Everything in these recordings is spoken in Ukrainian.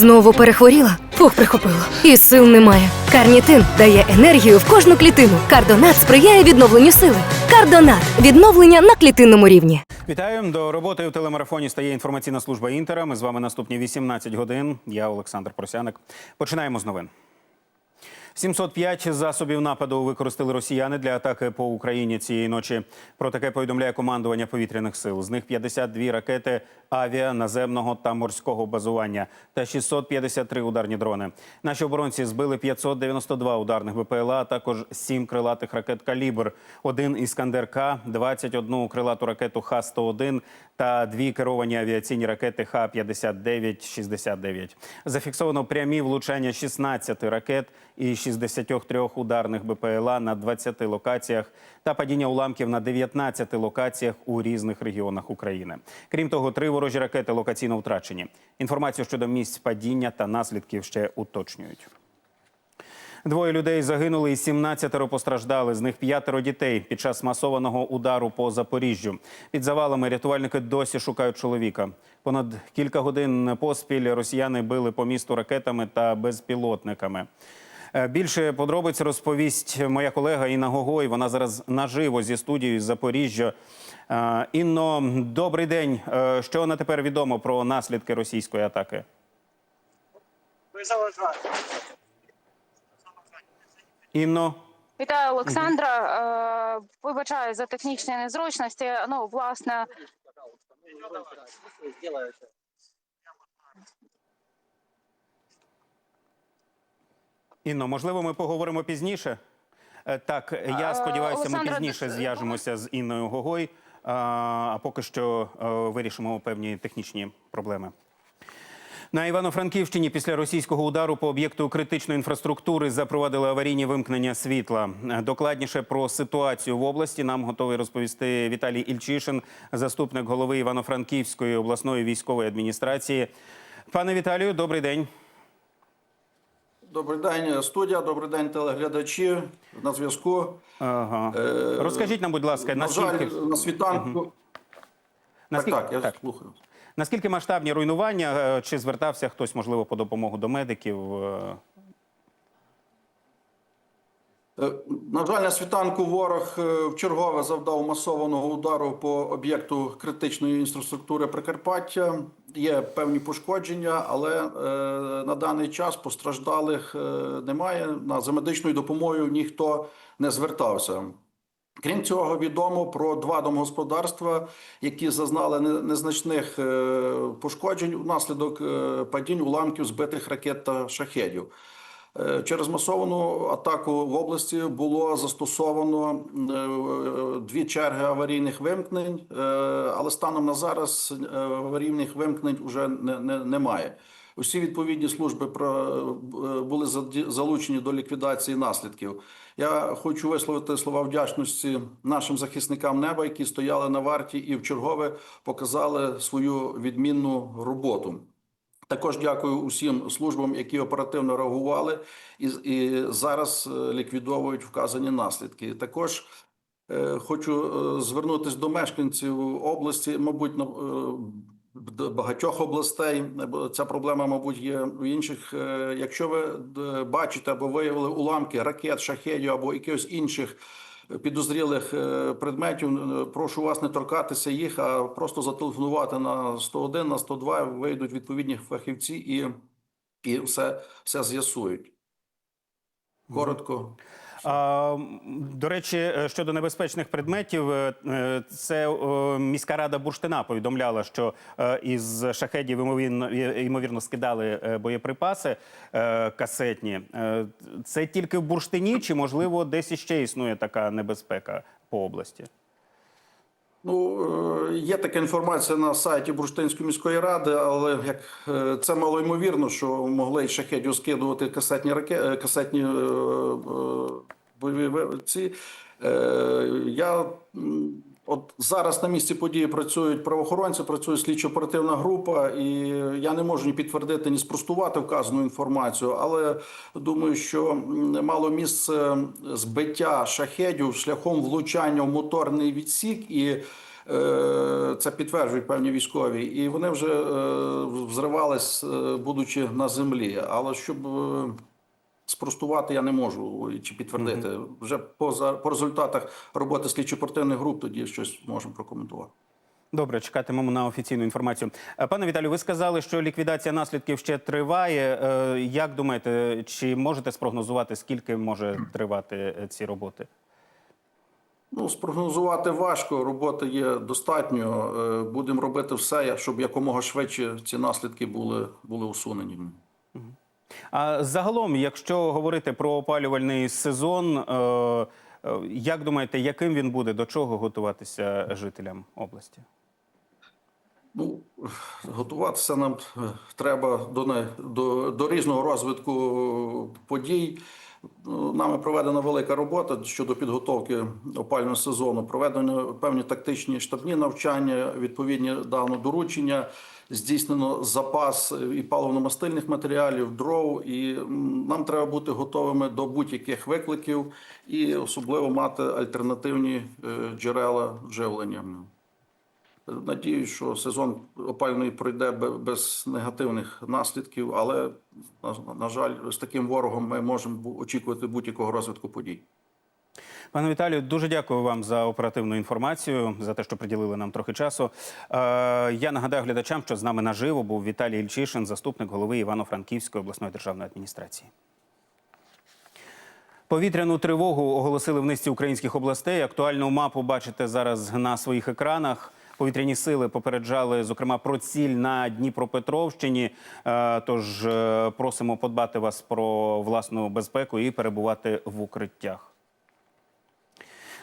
Знову перехворіла? Фух, прихопило. І сил немає. Карнітин дає енергію в кожну клітину. Кардонат сприяє відновленню сили. Кардонат відновлення на клітинному рівні. Вітаю до роботи у телемарафоні. Стає інформаційна служба Інтера. Ми з вами наступні 18 годин. Я Олександр Просяник. Починаємо з новин. 705 засобів нападу використали росіяни для атаки по Україні цієї ночі. Про таке повідомляє командування повітряних сил. З них 52 ракети авіа, наземного та морського базування та 653 ударні дрони. Наші оборонці збили 592 ударних БПЛА, а також 7 крилатих ракет «Калібр», один «Іскандер-К», 21 крилату ракету Х-101 та дві керовані авіаційні ракети Х-59-69. Зафіксовано прямі влучання 16 ракет і 63 ударних БПЛА на 20 локаціях та падіння уламків на 19 локаціях у різних регіонах України. Крім того, три ворожі ракети локаційно втрачені. Інформацію щодо місць падіння та наслідків ще уточнюють. Двоє людей загинули і 17 постраждали. З них п'ятеро дітей під час масованого удару по Запоріжжю. Під завалами рятувальники досі шукають чоловіка. Понад кілька годин поспіль росіяни били по місту ракетами та безпілотниками. Е, Більше подробиць розповість моя колега Інна Гогой. Вона зараз наживо зі студією з Запоріжжя. Е, Інно, добрий день. Е, Що на тепер відомо про наслідки російської атаки? Інно. Вітаю, Олександра. Вибачаю за технічні незручності. Ну, власне, Інно, можливо, ми поговоримо пізніше. Е, Так, я Е, сподіваюся, ми пізніше зв'яжемося з Інною Гогой, а а поки що е, вирішимо певні технічні проблеми. На Івано-Франківщині після російського удару по об'єкту критичної інфраструктури запровадили аварійні вимкнення світла. Е, Докладніше про ситуацію в області нам готовий розповісти Віталій Ільчишин, заступник голови Івано-Франківської обласної військової адміністрації. Пане Віталію, добрий день. Добрий день, студія. Добрий день, телеглядачі на зв'язку. Ага. Розкажіть нам, будь ласка, Е, На наскільки жаль, на світанку. Так, наскільки так, я так. слухаю. наскільки масштабні руйнування? Е, Чи звертався хтось можливо по допомогу до медиків? Е, Е, На жаль, на світанку ворог е, вчергове завдав масованого удару по об'єкту критичної інфраструктури Прикарпаття. Є певні пошкодження, але е, на даний час постраждалих е, немає. На за медичною допомогою ніхто не звертався. Крім цього, відомо про два домогосподарства, які зазнали незначних е, пошкоджень внаслідок е, падінь уламків збитих ракет та шахедів. Е, Через масовану атаку в області було застосовано е, дві черги аварійних вимкнень, е, але станом на зараз аварійних вимкнень вже не, не, немає. Усі відповідні служби були залучені до ліквідації наслідків. Я хочу висловити слова вдячності нашим захисникам неба, які стояли на варті і вчергове показали свою відмінну роботу. Також дякую усім службам, які оперативно реагували і, і зараз е, ліквідовують вказані наслідки. Також е, хочу е, звернутися до мешканців області, мабуть, на- е, багатьох областей. Ця проблема, мабуть, є в інших. Якщо ви бачите або виявили уламки ракет, шахедів або якихось інших підозрілих е, предметів, е, прошу вас не торкатися їх, а просто зателефонувати на 101, на 102, вийдуть відповідні фахівці і, і все, все з'ясують. Коротко. До речі, е, щодо небезпечних предметів, е, е, це міська рада Бурштина повідомляла, що із шахедів ймовірно, скидали боєприпаси касетні. Це тільки в Бурштині, чи можливо десь іще існує така небезпека по області? Ну, е, є така інформація на сайті Бурштинської міської ради, але як е, це мало ймовірно, що могли й шахедів скидувати касетні раке... касетні е, е, бойові ці. Я от зараз на місці події працюють правоохоронці, працює слідчо-оперативна група, і я не можу ні підтвердити, ні спростувати вказану інформацію, але думаю, що мало місце збиття шахедів шляхом влучання в моторний відсік і Е, Це підтверджують певні військові, і вони вже е, взривались, е, будучи на землі. Але щоб е, спростувати я не можу чи підтвердити. Вже по, за- по результатах роботи слідчо-оперативних груп тоді щось можемо прокоментувати. Добре, чекатимемо на офіційну інформацію. Е, Пане Віталію, ви сказали, що ліквідація наслідків ще триває. Е, Як думаєте, чи можете спрогнозувати, скільки може тривати е, ці роботи? Ну, спрогнозувати важко, роботи є достатньо. Будемо робити все, щоб якомога швидше ці наслідки були, були усунені. А загалом, якщо говорити про опалювальний сезон, е, е, як думаєте, яким він буде, до чого готуватися жителям області? Ну, готуватися нам е, треба до, до, до різного розвитку подій. Нами проведена велика робота щодо підготовки опального сезону. Проведено певні тактичні штабні навчання, відповідні дано доручення. Здійснено запас і паливно-мастильних матеріалів, дров, і нам треба бути готовими до будь-яких викликів і особливо мати альтернативні е, джерела живлення. Надіюсь, що сезон опальний пройде без негативних наслідків, але на, жаль, з таким ворогом ми можемо очікувати будь-якого розвитку подій. Пане Віталію, дуже дякую вам за оперативну інформацію, за те, що приділили нам трохи часу. Е, я нагадаю глядачам, що з нами наживо був Віталій Ільчишин, заступник голови Івано-Франківської обласної державної адміністрації. Повітряну тривогу оголосили в низці українських областей. Актуальну мапу бачите зараз на своїх екранах. Повітряні сили попереджали, зокрема, про ціль на Дніпропетровщині. Е, Тож е, просимо подбати вас про власну безпеку і перебувати в укриттях.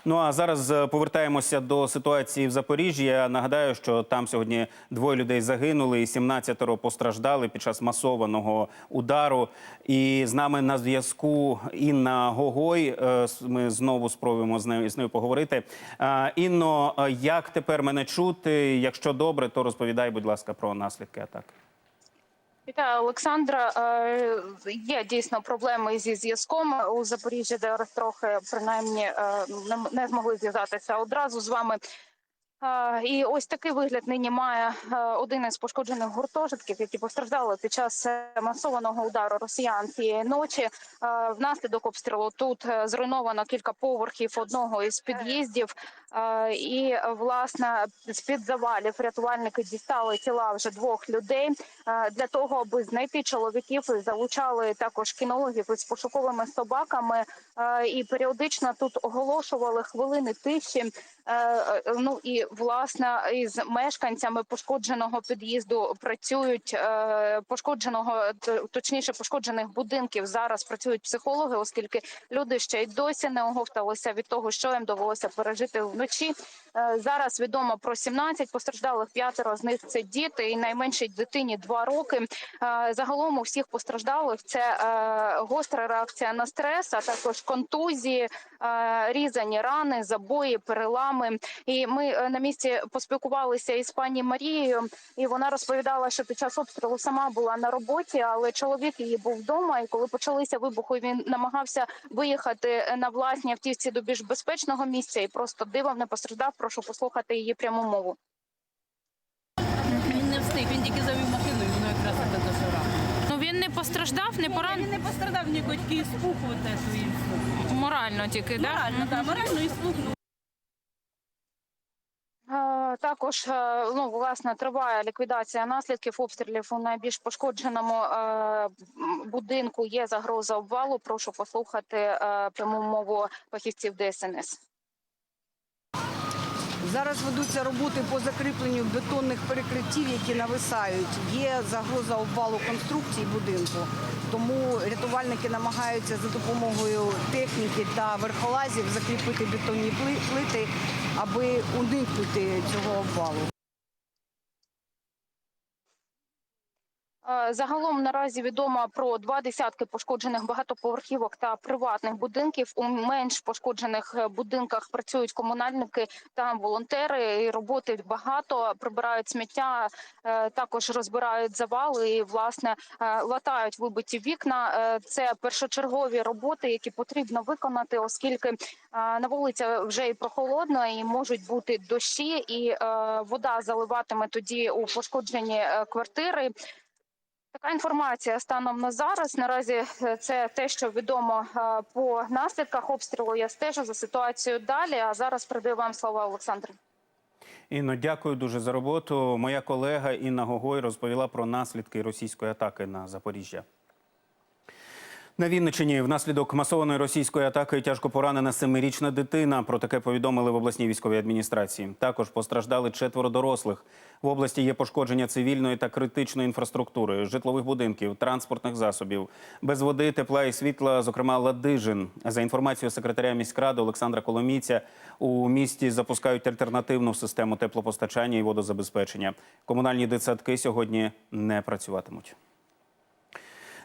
Ну а зараз е, повертаємося до ситуації в Запоріжжі. Я нагадаю, що там сьогодні двоє людей загинули, і 17 постраждали під час масованого удару. І з нами на зв'язку Інна Гогой. Е, Ми знову спробуємо з нею з нею поговорити. Е, Інно, як тепер мене чути? Якщо добре, то розповідай, будь ласка, про наслідки атаки. Вітаю, Олександра. Е, Є дійсно проблеми зі зв'язком у Запоріжжі, де трохи принаймні е, не- змогли зв'язатися одразу з вами. Е, І ось такий вигляд нині має один із пошкоджених гуртожитків, які постраждали під час масованого удару росіян цієї ночі. Внаслідок обстрілу тут зруйновано кілька поверхів одного із під'їздів. Е, І е, власне з під завалів рятувальники дістали тіла вже двох людей. Е, Для того аби знайти чоловіків, залучали також кінологів із пошуковими собаками. І періодично тут оголошували хвилини тиші. Ну і власне із мешканцями пошкодженого під'їзду працюють пошкодженого, точніше пошкоджених будинків. Зараз працюють психологи, оскільки люди ще й досі не оговталися від того, що їм довелося пережити вночі. Е, Зараз відомо про 17 постраждалих. П'ятеро з них це діти, і найменшій дитині 2 роки. Е, Загалом у всіх постраждалих це е, гостра реакція на стрес, а також контузії, різані рани, забої, перелами. І ми на місці поспілкувалися із пані Марією, і вона розповідала, що під час обстрілу сама була на роботі, але чоловік її був вдома. І коли почалися вибухи, він намагався виїхати на власній автівці до більш безпечного місця і просто дивом не постраждав. Прошу послухати її пряму мову. Він не встиг, він тільки завів машину і воно якраз це до жара. Ну він не постраждав, не Він поранений. не пострадав ні такий спух, от це свій. Морально тільки, да? Морально, так, морально і спух. ну, Е, Також е, ну власне триває ліквідація наслідків обстрілів у найбільш пошкодженому е, будинку. Є загроза обвалу. Прошу послухати е, пряму мову фахівців ДСНС. Зараз ведуться роботи по закріпленню бетонних перекриттів, які нависають. Є загроза обвалу конструкції будинку, тому рятувальники намагаються за допомогою техніки та верхолазів закріпити бетонні плити, аби уникнути цього обвалу. Загалом наразі відомо про два десятки пошкоджених багатоповерхівок та приватних будинків. У менш пошкоджених е, будинках працюють комунальники та волонтери. І роботи багато прибирають сміття, е, також розбирають завали і власне е, латають вибиті вікна. Е, Це першочергові роботи, які потрібно виконати, оскільки е, на вулиці вже і прохолодно, і можуть бути дощі, і е, вода заливатиме тоді у пошкоджені е, квартири. Така інформація станом на зараз. Наразі е, це те, що відомо е, по наслідках обстрілу. Я стежу за ситуацією далі. А зараз передаю вам слова Олександр. Інно, дякую дуже за роботу. Моя колега Інна Гогой розповіла про наслідки російської атаки на Запоріжжя. На Вінниччині внаслідок масованої російської атаки тяжко поранена семирічна дитина. Про таке повідомили в обласній військовій адміністрації. Також постраждали четверо дорослих. В області є пошкодження цивільної та критичної інфраструктури, житлових будинків, транспортних засобів, без води, тепла і світла, зокрема ладижин. За інформацією секретаря міськради Олександра Коломійця, у місті запускають альтернативну систему теплопостачання і водозабезпечення. Комунальні дитсадки сьогодні не працюватимуть.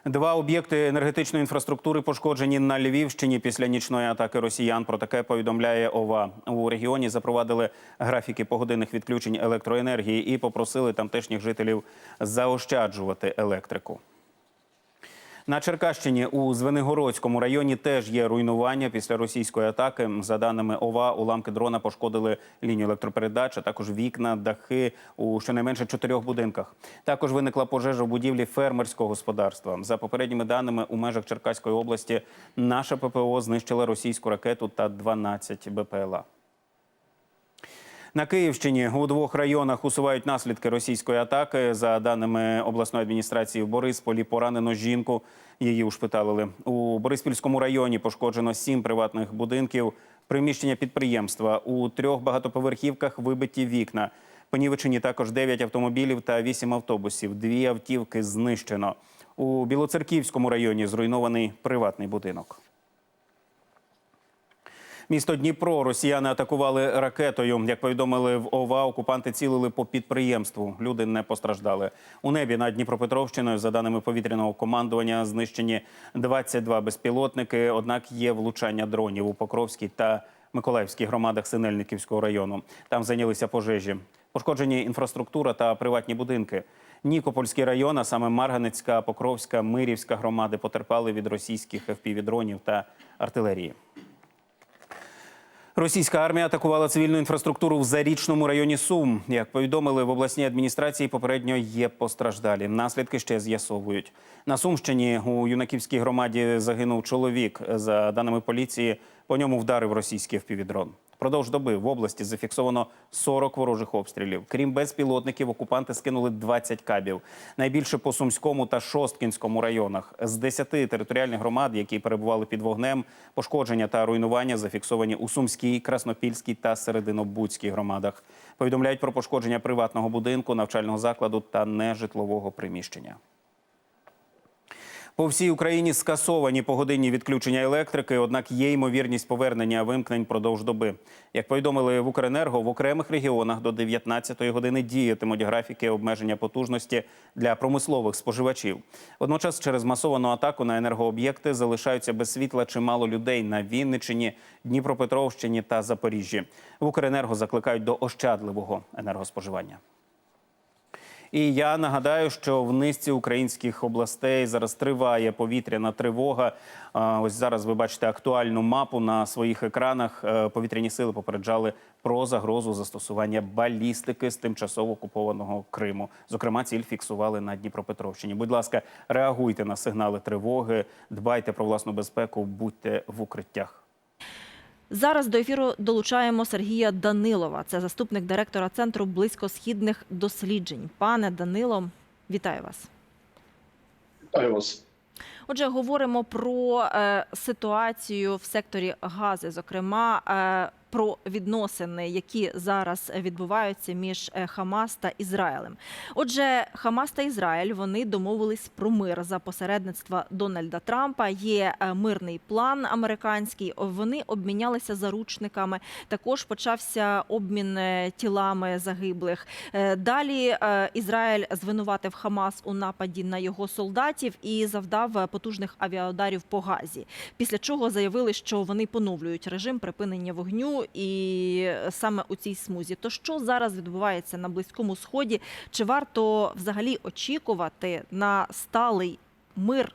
Два об'єкти енергетичної інфраструктури пошкоджені на Львівщині після нічної атаки росіян. Про таке повідомляє ОВА. У регіоні запровадили графіки погодинних відключень електроенергії і попросили тамтешніх жителів заощаджувати електрику. На Черкащині у Звенигородському районі теж є руйнування після російської атаки. За даними ОВА, уламки дрона пошкодили лінію електропередач, а також вікна, дахи у щонайменше чотирьох будинках. Також виникла пожежа в будівлі фермерського господарства. За попередніми даними, у межах Черкаської області наша ППО знищила російську ракету та 12 БПЛА. На Київщині у двох районах усувають наслідки російської атаки. За даними обласної адміністрації в Борисполі, поранено жінку. Її ушпиталили. У Бориспільському районі пошкоджено сім приватних будинків, приміщення підприємства. У трьох багатоповерхівках вибиті вікна. Понівечені також 9 автомобілів та 8 автобусів. Дві автівки знищено. У Білоцерківському районі зруйнований приватний будинок. Місто Дніпро росіяни атакували ракетою. Як повідомили в ОВА, окупанти цілили по підприємству. Люди не постраждали. У небі над Дніпропетровщиною, за даними повітряного командування, знищені 22 безпілотники. Однак є влучання дронів у Покровській та Миколаївській громадах Синельниківського району. Там зайнялися пожежі. Пошкоджені інфраструктура та приватні будинки. Нікопольський район, а саме Марганецька, Покровська, Мирівська громади потерпали від російських FPV-дронів та артилерії. Російська армія атакувала цивільну інфраструктуру в зарічному районі Сум. Як повідомили в обласній адміністрації, попередньо є постраждалі. Наслідки ще з'ясовують. На Сумщині у юнаківській громаді загинув чоловік. За даними поліції, по ньому вдарив російський впівдрон. Продовж доби в області зафіксовано 40 ворожих обстрілів. Крім безпілотників, окупанти скинули 20 кабів. Найбільше по Сумському та Шосткінському районах. З 10 територіальних громад, які перебували під вогнем, пошкодження та руйнування зафіксовані у Сумській, Краснопільській та Серединобудській громадах. Повідомляють про пошкодження приватного будинку, навчального закладу та нежитлового приміщення. По всій Україні скасовані погодинні відключення електрики, однак є ймовірність повернення вимкнень продовж доби. Як повідомили в Укренерго, в окремих регіонах до 19-ї години діятимуть графіки обмеження потужності для промислових споживачів. Водночас, через масовану атаку на енергооб'єкти залишаються без світла чимало людей на Вінниччині, Дніпропетровщині та Запоріжжі. В Укренерго закликають до ощадливого енергоспоживання. І я нагадаю, що в низці українських областей зараз триває повітряна тривога. Ось зараз ви бачите актуальну мапу на своїх екранах. Е, Повітряні сили попереджали про загрозу застосування балістики з тимчасово окупованого Криму. Зокрема, ціль фіксували на Дніпропетровщині. Будь ласка, реагуйте на сигнали тривоги, дбайте про власну безпеку, будьте в укриттях. Зараз до ефіру долучаємо Сергія Данилова. Це заступник директора Центру близькосхідних досліджень. Пане Данило, вітаю вас. Вітаю вас. Отже, говоримо про е, ситуацію в секторі гази. Зокрема, е, про відносини, які зараз відбуваються між е, Хамас та Ізраїлем. Отже, Хамас та Ізраїль вони домовились про мир за посередництва Дональда Трампа. Є мирний план американський. Вони обмінялися заручниками. Також почався обмін тілами загиблих. Далі Ізраїль звинуватив Хамас у нападі на його солдатів і завдав потужних авіаударів по Газі. Після чого заявили, що вони поновлюють режим припинення вогню і е, саме у цій смузі. То що зараз відбувається на близькому сході? Чи варто взагалі очікувати на сталий мир?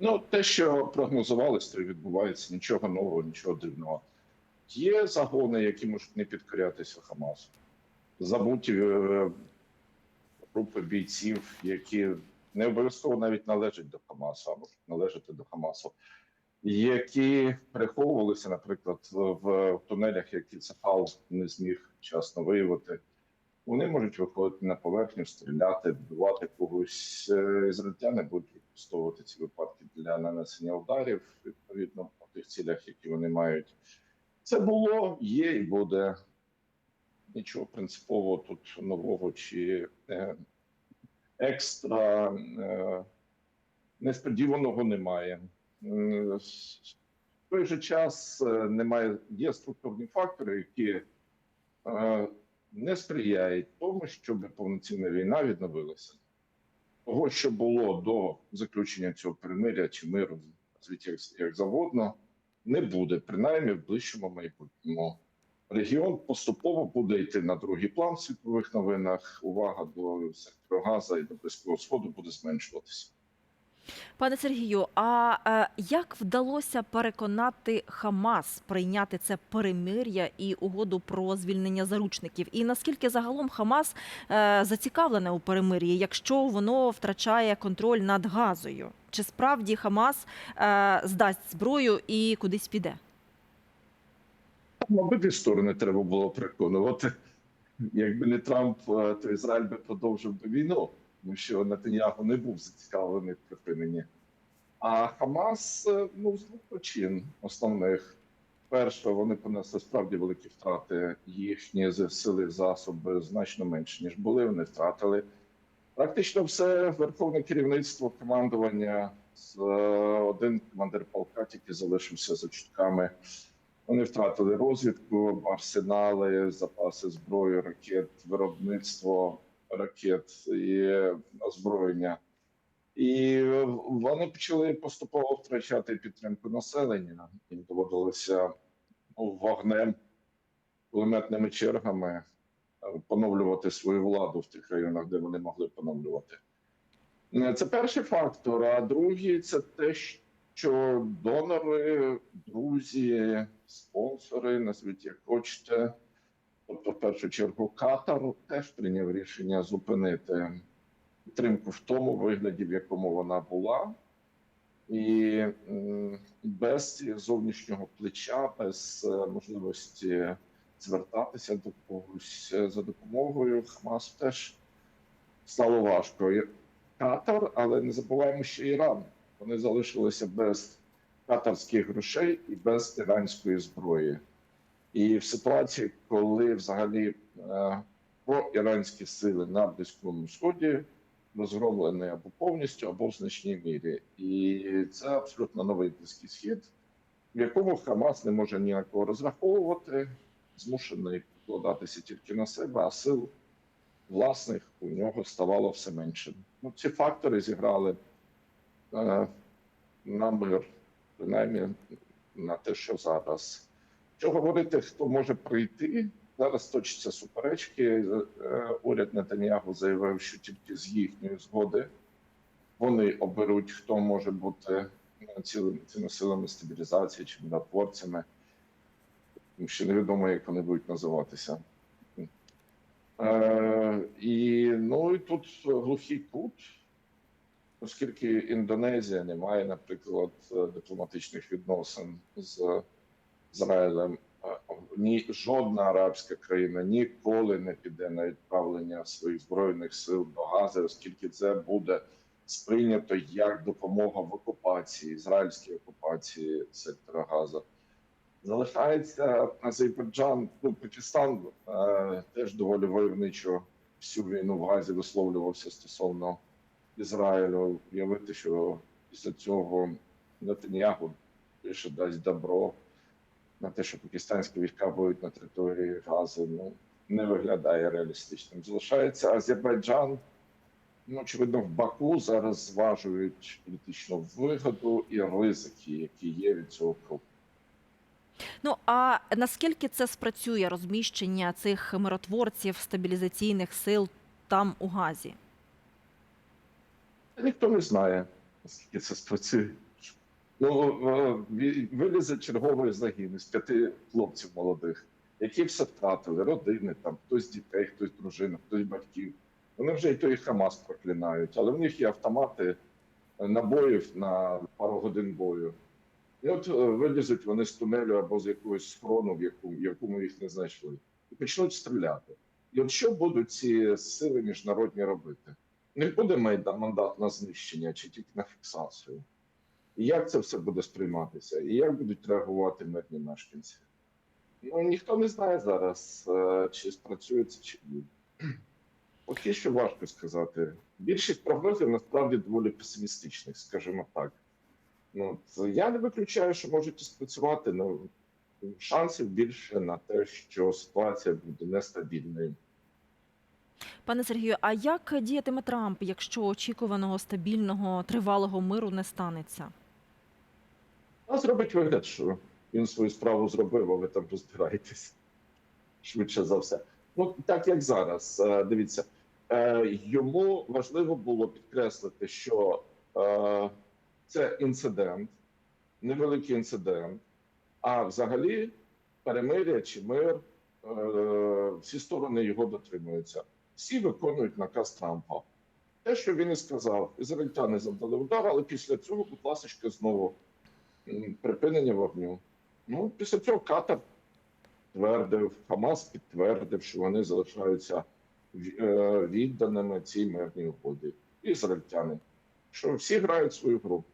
Ну, те, що прогнозувалось, то відбувається. Нічого нового, нічого дивного. Є загони, які можуть не підкорятися Хамасу. Забуті е, групи бійців, які не обов'язково навіть належать до Хамасу, а можуть належати до Хамасу, які приховувалися, наприклад, в тунелях, які Цефал не зміг вчасно виявити. Вони можуть виходити на поверхню, стріляти, вбивати когось. Е, Ізраїльтяни будуть використовувати ці випадки для нанесення ударів відповідно по тих цілях, які вони мають. Це було, є і буде. Нічого принципового тут нового чи е, екстра е, несподіваного немає. В той же час е, немає є структурні фактори, які е, не сприяють тому, щоб повноцінна війна відновилася. Того, що було до заключення цього перемиря чи миру, як, як завгодно, не буде, принаймні в ближчому майбутньому. Регіон поступово буде йти на другий план в світових новинах. Увага до сектору Газа і до Близького Сходу буде зменшуватися. Пане Сергію, а е, як вдалося переконати Хамас прийняти це перемир'я і угоду про звільнення заручників? І наскільки загалом Хамас е, зацікавлене у перемир'ї, якщо воно втрачає контроль над газою? Чи справді Хамас е, здасть зброю і кудись піде? Там обидві сторони треба було переконувати. Якби не Трамп, е, то Ізраїль би продовжив би війну, тому що Нетаньяху не був зацікавлений в припиненні. А Хамас е, ну, з двох причин основних. Перше, вони понесли справді великі втрати. Їхні сили засоби значно менше, ніж були. Вони втратили практично все верховне керівництво командування. З е, один командир полка тільки залишився за чутками. Вони втратили розвідку, арсенали, запаси зброї, ракет, виробництво ракет і озброєння. І вони почали поступово втрачати підтримку населення. Їм доводилося ну, вогнем, кулеметними чергами поновлювати свою владу в тих районах, де вони могли поновлювати. Це перший фактор. А другий це те, що донори, друзі, спонсори, назвіть як хочете. Тобто, в першу чергу, Катар теж прийняв рішення зупинити підтримку в тому вигляді, в якому вона була, і без зовнішнього плеча, без е, можливості звертатися до когось е, за допомогою, Хамас теж стало важко. Катар, але не забуваємо ще Іран. Вони залишилися без катарських грошей і без іранської зброї. І в ситуації, коли взагалі е, проіранські сили на Близькому Сході розгромлені або повністю, або в значній мірі. І це абсолютно новий близький схід, в якому Хамас не може ніякого розраховувати, змушений покладатися тільки на себе, а сил власних у нього ставало все менше. Ну, ці фактори зіграли е, на мир, принаймні на те, що зараз. Що говорити, хто може прийти? Зараз точаться суперечки. Е, Уряд Нетаньягу заявив, що тільки з їхньої згоди вони оберуть, хто може бути е, цілими цими силами стабілізації чи миротворцями. Що невідомо, як вони будуть називатися. Е, і ну і тут глухий кут, оскільки Індонезія не має, наприклад, е, дипломатичних відносин з Ізраїлем. Ні жодна арабська країна ніколи не піде на відправлення своїх збройних сил до Гази, оскільки це буде сприйнято як допомога в окупації, ізраїльській окупації сектора Газа. Залишається Азербайджан, ну Пакистан е, теж доволі войовничо всю війну в Газі висловлювався стосовно Ізраїлю. Уявити, що після цього Нетаньягу більше дасть добро на те, що пакистанські війська будуть на території Гази, ну не виглядає реалістичним. Залишається Азербайджан. Ну, очевидно, в Баку зараз зважують політичну вигоду і ризики, які є від цього кроку. Ну а наскільки це спрацює розміщення цих миротворців стабілізаційних сил там у Газі? Ніхто не знає, наскільки це спрацює. Ну, вилізе черговий загін із п'яти хлопців молодих, які все втратили, родини, там, хтось дітей, хтось дружина, хтось батьків. Вони вже і той Хамас проклинають, але в них є автомати е, набоїв на пару годин бою. І от е, вилізуть вони з тунелю або з якогось схорону, в якому, в якому їх не знайшли, і почнуть стріляти. І от що будуть ці сили міжнародні робити? Них буде мандат на знищення чи тільки на фіксацію? І як це все буде сприйматися? І як будуть реагувати мирні мешканці? Ну ніхто не знає зараз, е, чи спрацює це, чи ні. Поки що важко сказати. Більшість прогнозів насправді доволі песимістичних, скажімо так. Ну, я не виключаю, що можуть спрацювати, але шансів більше на те, що ситуація буде нестабільною. Пане Сергію, а як діятиме Трамп, якщо очікуваного стабільного тривалого миру не станеться? А зробить вигляд, що він свою справу зробив, а ви там розбираєтесь. Швидше за все. Ну, так як зараз. Е, Дивіться, е, йому важливо було підкреслити, що е, це інцидент, невеликий інцидент, а взагалі перемир'я чи мир, всі сторони його дотримуються. Всі виконують наказ Трампа. Те, що він і сказав, ізраїльтяни завдали удар, але після цього, будь ласка, знову припинення вогню. Ну, після цього Катар твердив, Хамас підтвердив, що вони залишаються е, відданими цій мирній угоді. Ізраїльтяни. Що всі грають свою гру.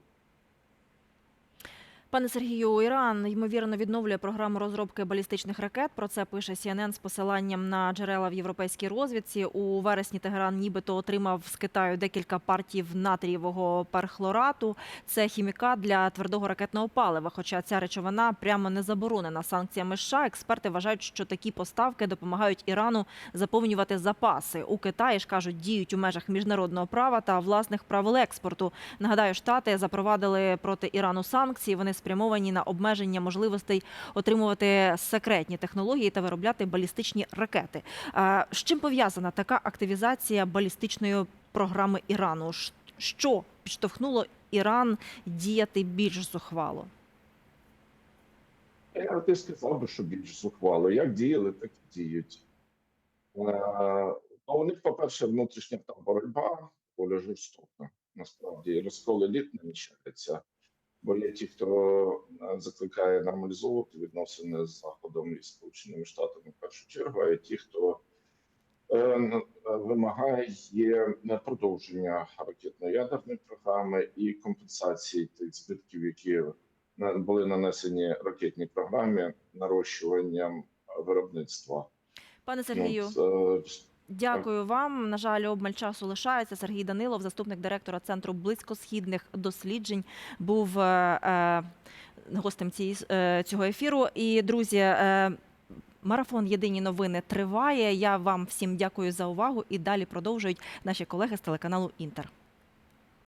Пане Сергію, Іран ймовірно відновлює програму розробки балістичних ракет. Про це пише CNN з посиланням на джерела в європейській розвідці. У вересні Тегеран нібито отримав з Китаю декілька партій натрієвого перхлорату. Це хімікат для твердого ракетного палива. Хоча ця речовина прямо не заборонена санкціями США. Експерти вважають, що такі поставки допомагають Ірану заповнювати запаси. У Китаї ж кажуть, діють у межах міжнародного права та власних правил експорту. Нагадаю, штати запровадили проти Ірану санкції. Вони спрямовані на обмеження можливостей отримувати секретні технології та виробляти балістичні ракети. З чим пов'язана така активізація балістичної програми Ірану? Що підштовхнуло Іран діяти більш зухвало? Я ти сказав би, що більш зухвало. Як діяли, так і діють. Е, ну, у них, по-перше, внутрішня там боротьба доволі жорстока. Насправді розкол еліт намічається. Бо є ті, хто е, закликає нормалізовувати відносини з Заходом і Сполученими Штатами в першу чергу, а є ті, хто е, е, вимагає продовження ракетно-ядерної програми і компенсації тих збитків, які були нанесені ракетній програмі нарощуванням виробництва. Пане Сергію. Ну, це, Дякую вам. На жаль, обмаль часу лишається. Сергій Данилов, заступник директора центру близькосхідних досліджень, був е, е, гостем цієї, е, цього ефіру. І друзі, марафон Єдині новини триває. Я вам всім дякую за увагу. І далі продовжують наші колеги з телеканалу Інтер.